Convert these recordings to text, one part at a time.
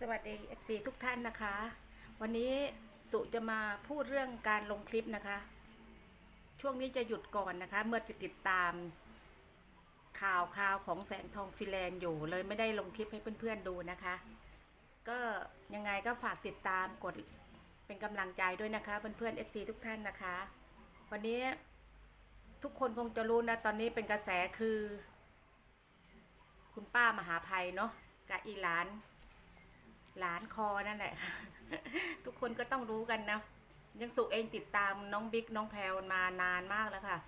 สวัสดี FC ทุกท่านนะคะ วันนี้สุจะมาพูดเรื่องการลงคลิปนะคะ ช่วงนี้จะหยุดก่อนนะคะ เมื่อติดตาม ข่าวข่าวของแสงทองฟิแลนด์อยู่เลยไม่ได้ลงคลิปให้เพื่อนๆดูนะคะ ก็ยังไงก็ฝากติดตามกดเป็นกำลังใจด้วยนะคะเพื่อนๆ FC ทุกท่านนะคะ วันนี้ทุกคนคงจะรู้นะตอนนี้เป็นกระแสคือ คุณป้ามหาภัยเนาะกับอีหลาน หลานคอนั่นแหละ ทุกคนก็ต้องรู้กันนะยังสุเองติดตามน้องบิ๊กน้องแพรวมานานมากแล้วค่ะ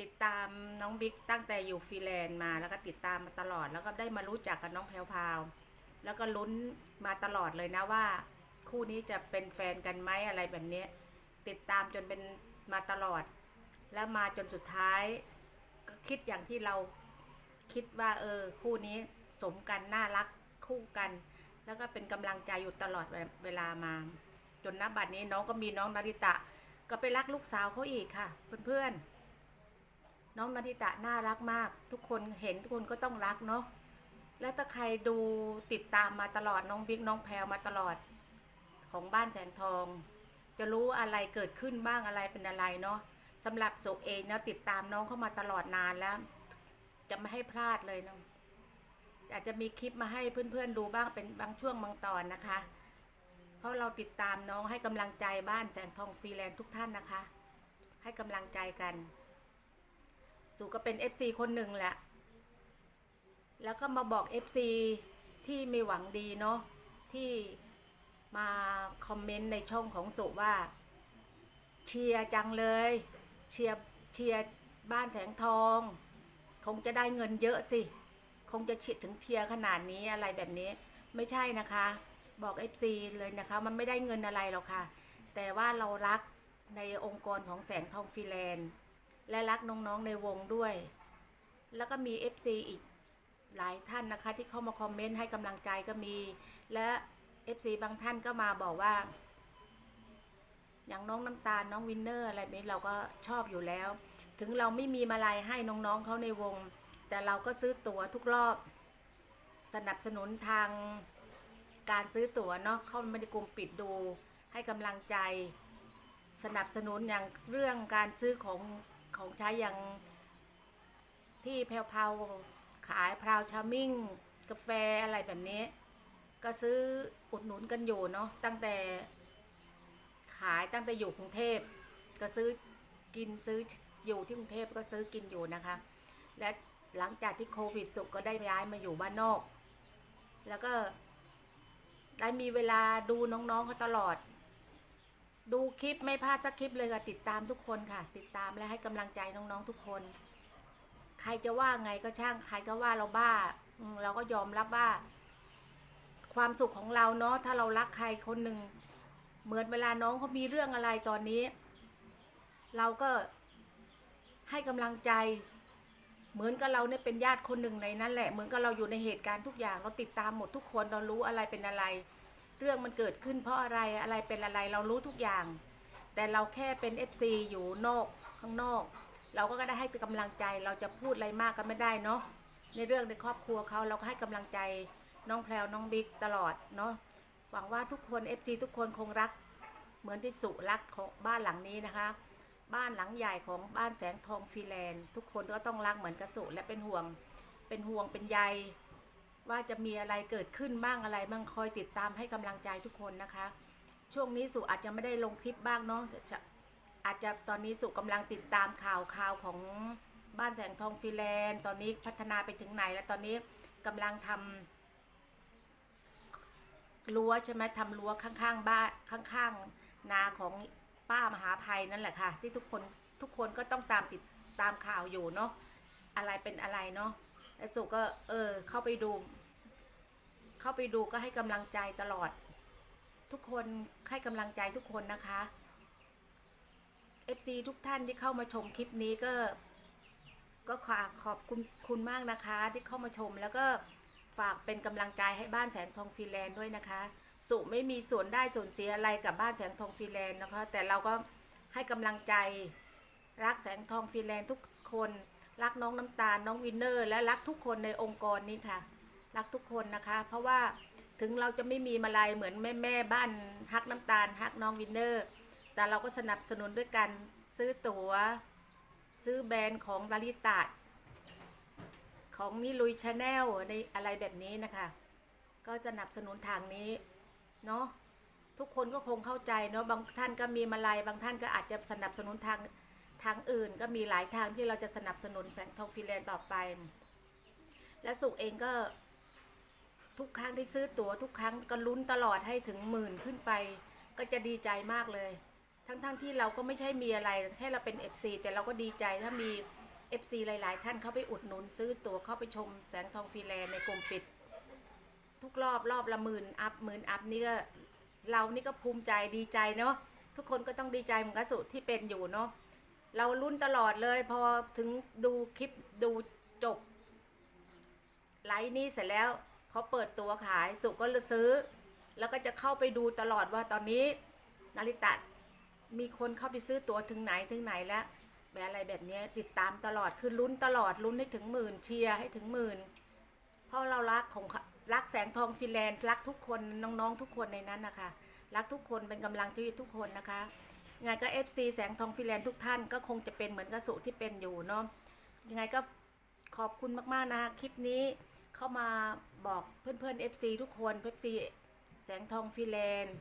ติดตามน้องบิ๊กตั้งแต่อยู่ฟรีแลนซ์มาแล้วก็ติดตามมาตลอด แล้วก็ได้มารู้จักกับน้องแพรวพาวแล้วก็ลุ้นมาตลอดเลยนะว่า คู่นี้จะเป็นแฟนกันไหมอะไรแบบนี้ ติดตามจนเป็นมาตลอด แล้วมาจนสุดท้าย ก็คิดอย่างที่เราคิดว่าเออ คู่นี้สมกันน่ารักคู่กัน แล้วก็เป็นกำลังใจอยู่ตลอดเวลามา จนนับบัดนี้น้องก็มีน้องนาริตะ ก็ไปรักลูกสาวเขาอีกค่ะ เพื่อนๆน้องนาริตะน่ารักมาก ทุกคนเห็นทุกคนก็ต้องรักเนาะแล้วถ้าใครดูติดตามมาตลอดน้องบิ๊กน้องแพรวมาตลอด ของบ้านแสงทอง จะรู้อะไรเกิดขึ้นบ้างอะไรเป็นอะไรเนาะสำหรับสุเองเนาะติดตามน้องเข้ามาตลอดนานแล้ว จะไม่ให้พลาดเลยเนาะ อาจจะมีคลิปมาให้เพื่อนๆดูบ้างเป็นบางช่วงบางตอนนะคะ เพราะเราติดตามน้องให้กำลังใจบ้านแสงทองฟรีแลนซ์ทุกท่านนะคะ ให้กำลังใจกัน สู่ก็เป็น FC คนหนึ่งแหละ แล้วก็มาบอก FC ที่ไม่หวังดีเนาะที่มาคอมเมนต์ในช่องของสุว่า เชียร์จังเลย เชียร์เชียร์บ้านแสงทอง คงจะได้เงินเยอะสิ งจะเฉียดถึงเทียร์ขนาดนี้อะไรแบบนี้ไม่ใช่นะคะ บอก FC เลยนะคะ มันไม่ได้เงินอะไรหรอกค่ะ แต่ว่าเรารักในองค์กรของแสงทองฟรีแลนซ์และรักน้องๆในวงด้วย แล้วก็มี FC อีกหลายท่านนะคะ ที่เข้ามาคอมเมนต์ให้กำลังใจก็มี และ FC บางท่านก็มาบอกว่า อย่างน้องน้ำตาลน้องวินเนอร์อะไรแบบนี้เราก็ชอบอยู่แล้ว ถึงเราไม่มีมาลัยให้น้องๆเขาในวง แต่เราก็ซื้อตั๋วทุกรอบ สนับสนุนทางการซื้อตั๋วเนาะเข้ามาในกลุ่มปิดดู ให้กำลังใจ สนับสนุนอย่างเรื่องการซื้อของของใช้อย่างที่แพรวขายพราวชามิ่ง กาแฟอะไรแบบนี้ ก็ซื้ออุดหนุนกันอยู่เนาะตั้งแต่ขายตั้งแต่อยู่กรุงเทพ ก็ซื้อกินซื้ออยู่ที่กรุงเทพก็ซื้อกินอยู่นะคะ และ หลังจากที่โควิดสุกก็ได้ย้ายมาอยู่บ้านนอก แล้วก็ได้มีเวลาดูน้องๆเขาตลอด ดูคลิปไม่พลาดสักคลิปเลยค่ะติดตามทุกคนค่ะ ติดตามและให้กำลังใจน้องๆทุกคน ใครจะว่าไงก็ช่างใครก็ว่าเราบ้าเราก็ยอมรับว่า ความสุขของเราเนาะถ้าเรารักใครคนหนึ่งเหมือนเวลาน้องเขามีเรื่องอะไรตอนนี้ เราก็ให้กำลังใจ เหมือนกับเราเนี่ยเป็นญาติคนหนึ่งในนั้นแหละ เหมือนกับเราอยู่ในเหตุการณ์ทุกอย่าง เราติดตามหมดทุกคนเรารู้อะไรเป็นอะไร เรื่องมันเกิดขึ้นเพราะอะไรอะไรเป็นอะไรเรารู้ทุกอย่าง แต่เราแค่เป็น FC อยู่นอกข้างนอก เราก็ได้ให้กำลังใจเราจะพูดอะไรมากก็ไม่ได้เนาะในเรื่องในครอบครัวเขาเราก็ให้กำลังใจน้องแพรวน้องบิ๊กตลอดเนาะหวังว่าทุกคน FC ทุกคนคงรัก เหมือนที่สุรักของบ้านหลังนี้นะคะ บ้านหลังใหญ่ของบ้านแสงทองฟรีแลนด์ทุกคนก็ต้องรักเหมือนกระสุและเป็นห่วง เป็นห่วงเป็นใยว่าจะมีอะไรเกิดขึ้นบ้างอะไรบ้างคอยติดตามให้กำลังใจทุกคนนะคะ ช่วงนี้สุอาจจะไม่ได้ลงคลิปบ้างเนาะจะอาจจะตอนนี้สุกำลังติดตามข่าวข่าวของบ้านแสงทองฟรีแลนด์ตอนนี้พัฒนาไปถึงไหนแล้วตอนนี้กำลังทำรั้วใช่ไหมทำรั้วข้างๆบ้านข้างๆนาของ ป้ามหาภัยนั่นแหละค่ะ ที่ทุกคนทุกคนก็ต้องตามติดตามข่าวอยู่เนาะอะไรเป็นอะไรเนาะแล้วสุก็เออเข้าไปดู เข้าไปดูก็ให้กำลังใจตลอด ทุกคนให้กำลังใจทุกคนนะคะ FC ทุกท่านที่เข้ามาชมคลิปนี้ก็ ก็ขอขอบคุณคุณมากนะคะ ที่เข้ามาชมแล้วก็ฝากเป็นกำลังใจให้บ้านแสงทองฟรีแลนด์ด้วยนะคะ สุไม่มีส่วนได้ส่วนเสียอะไรกับบ้านแสงทองฟรีแลนด์นะคะ แต่เราก็ให้กำลังใจรักแสงทองฟรีแลนด์ทุกคนรักน้องน้ำตาลน้องวินเนอร์ และรักทุกคนในองค์กรนี้ค่ะ รักทุกคนนะคะ เพราะว่าถึงเราจะไม่มีมาลัยเหมือนแม่แม่บ้านฮักน้ำตาลฮักน้องวินเนอร์ แต่เราก็สนับสนุนด้วยกันซื้อตัว๋ว ซื้อแบรนด์ของลาลิตาของนิลุยชาแนลในอะไรแบบนี้นะคะ ก็สนับสนุนทางนี้ เนาะทุกคนก็คงเข้าใจเนาะบางท่านก็มีมาลัยบางท่านก็อาจจะสนับสนุนทางทางอื่น ก็มีหลายทางที่เราจะสนับสนุนแสงทองฟิแลนต่อไป และสุกเองก็ ทุกครั้งที่ซื้อตั๋วทุกครั้งก็ลุ้นตลอดให้ถึงหมื่นขึ้นไป ก็จะดีใจมากเลย ทั้งๆทที่เราก็ไม่ใช่มีอะไรแค่เราเป็น FC แต่เราก็ดีใจถ้ามี FC หลาย ๆ ท่านเข้าไปอุดหนุนซื้อตั๋วเข้าไปชมแสงทองฟรีแลนในกลุ่มปิด ทุกรอบรอบละหมื่นอัพหมื่นอัพนี่ก็เรานี่ก็ภูมิใจดีใจเนาะทุกคนก็ต้องดีใจเหมือนกับสุที่เป็นอยู่เนาะเราลุ้นตลอดเลยพอถึงดูคลิปดูจบไลฟ์นี้เสร็จแล้วเขาเปิดตัวขายสุก็ซื้อ แล้วก็จะเข้าไปดูตลอดว่าตอนนี้นาริตะมีคนเข้าไปซื้อตัวถึงไหนถึงไหนแล้วแบบอะไรแบบนี้ติดตามตลอดคือลุ้นตลอดลุ้นให้ถึงหมื่นเชียร์ให้ถึงหมื่นเพราะเรารักของ รักแสงทองฟินแลนด์รักทุกคนน้องๆทุกคนในนั้นนะคะ รักทุกคนเป็นกำลังใจทุกคนนะคะยังไงก็ FC แสงทองฟินแลนด์ทุกท่านก็คงจะเป็นเหมือนกระสุที่เป็นอยู่เนาะยังไงก็ขอบคุณมากๆนะคะคลิปนี้เข้ามาบอกเพื่อนๆ FC ทุกคน FC แสงทองฟิแลนด์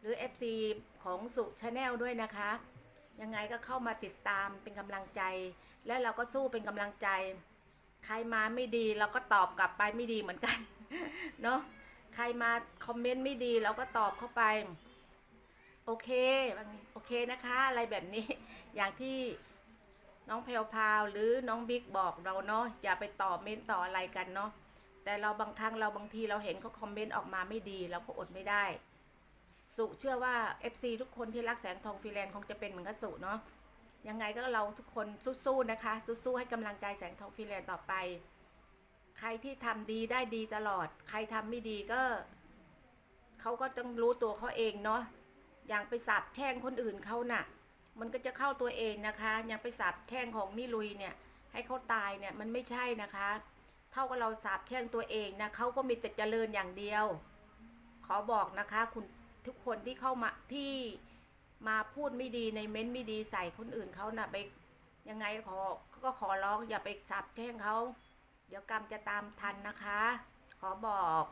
หรือ FC ของสุชาแนลด้วยนะคะ ยังไงก็เข้ามาติดตามเป็นกำลังใจ และเราก็สู้เป็นกำลังใจ ใครมาไม่ดีเราก็ตอบกลับไปไม่ดีเหมือนกัน เนาะใครมาคอมเมนต์ไม่ดีเราก็ตอบเข้าไป โอเคบางโอเคนะคะ อะไรแบบนี้ อย่างที่น้องเพลวพราวหรือน้องบิ๊กบอกเราเนาะอย่าไปต่อเมนต่ออะไรกันเนาะแต่เราบางครั้งเราบางทีเราเห็นเขาคอมเมนต์ออกมาไม่ดีเราก็อดไม่ได้ สุเชื่อว่า FC ทุกคนที่รักแสงทองฟรีแลนซ์คงจะเป็นเหมือนกับสุเนาะยังไงก็เราทุกคนสู้ๆนะคะ สู้ๆให้กำลังใจแสงทองฟรีแลนซ์ต่อไป ใครที่ทำดีได้ดีตลอด ใครทำไม่ดีก็เขาก็ต้องรู้ตัวเขาเองเนาะอย่างไปสาบแช่งคนอื่นเขาน่ะ มันก็จะเข้าตัวเองนะคะ อยังไปสาบแช่งของนี่ลุยเนี่ย ให้เขาตายเนี่ยมันไม่ใช่นะคะ เท่ากับเราสาบแช่งตัวเองนะเขาก็มีแต่เจริญอย่างเดียว ขอบอกนะคะคุณทุกคนที่เข้ามาที่มาพูดไม่ดีในเม้นต์ไม่ดีใส่คนอื่นเขานะ่ะไปยังไงขอก็ขอร้องอย่าไปสาบแช่งเขา เดี๋ยวกรรมจะตามทันนะคะ ขอบอก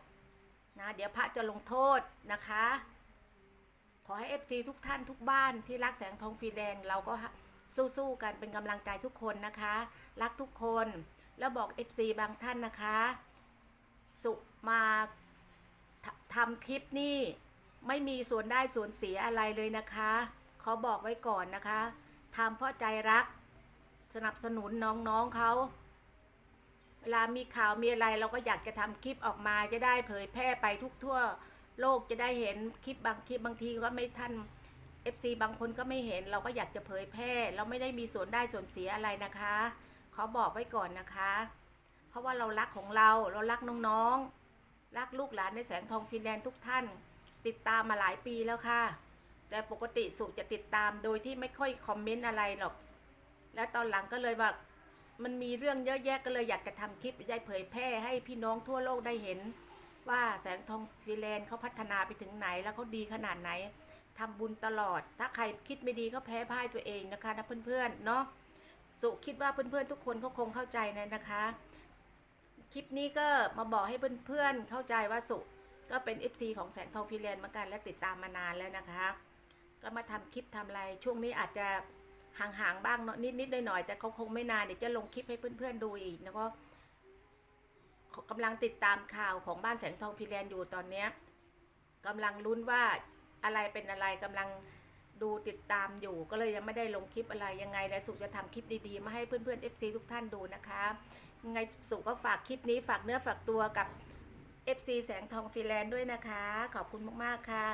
นะเดี๋ยวพระจะลงโทษนะคะ ขอให้ FC ทุกท่านทุกบ้านที่รักแสงทองฟรีแดงเราก็สู้ๆกันเป็นกำลังใจทุกคนนะคะ รักทุกคนแล้วบอก FC บางท่านนะคะ สุมาททำคลิปนี่ไม่มีส่วนได้ส่วนเสียอะไรเลยนะคะขอบอกไว้ก่อนนะคะทำเพราะใจรัก สนับสนุนน้องๆเขา เวลามีข่าวมีอะไรเราก็อยากจะทำคลิปออกมาจะได้เผยแพร่ไปทุกทั่วโลกจะได้เห็นคลิปบางคลิปบางทีก็ไม่ท่าน FC บางคนก็ไม่เห็น เราก็อยากจะเผยแพร่ เราไม่ได้มีส่วนได้ส่วนเสียอะไรนะคะ ขอบอกไว้ก่อนนะคะ เพราะว่าเรารักของเราเรารักน้องๆรักลูกหลานในแสงทองฟินแลนด์ทุกท่าน ติดตามมาหลายปีแล้วค่ะ แต่ปกติสุจะติดตามโดยที่ไม่ค่อยคอมเมนต์อะไรหรอก แล้วตอนหลังก็เลยแบบ มันมีเรื่องเยอะแยะก็เลยอยากจะทำคลิปได้เผยแพร่ให้พี่น้องทั่วโลกได้เห็น ว่าแสงทองฟินแลนด์เขาพัฒนาไปถึงไหนแล้วเขาดีขนาดไหนทำบุญตลอด ถ้าใครคิดไม่ดีก็แพ้พ่ายตัวเองนะคะนะเพื่อนๆเนาะสุคิดว่าเพื่อนๆทุกคนเขาคงเข้าใจนะนะคะ คลิปนี้ก็มาบอกให้เพื่อนๆเข้าใจว่าสุก็เป็น FC ของแสงทองฟิแลนด์เหมือนกันและติดตามมานานแล้วนะคะ ก็มาทำคลิปทำอะไรช่วงนี้อาจจะ ห่างๆบ้างเนาะนิดๆหน่อยๆแต่เขาคงไม่นานเดี๋ยวจะลงคลิปให้เพื่อนๆดูอีกแล้วก็กำลังติดตามข่าวของบ้านแสงทองฟิแลนด์อยู่ตอนเนี้ยกำลังลุ้นว่าอะไรเป็นอะไรกำลังดูติดตามอยู่ก็เลยยังไม่ได้ลงคลิปอะไรยังไงและสุจะทำคลิปดีๆ มาให้เพื่อนๆ FC ทุกท่านดูนะคะยังไงสุก็ฝากคลิปนี้ฝากเนื้อฝากตัวกับ FC แสงทองฟิแลนด์ด้วยนะคะ ขอบคุณมากๆค่ะ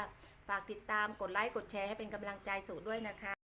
ฝากติดตามกดไลค์กดแชร์ให้เป็นกำลังใจสุด้วยนะคะ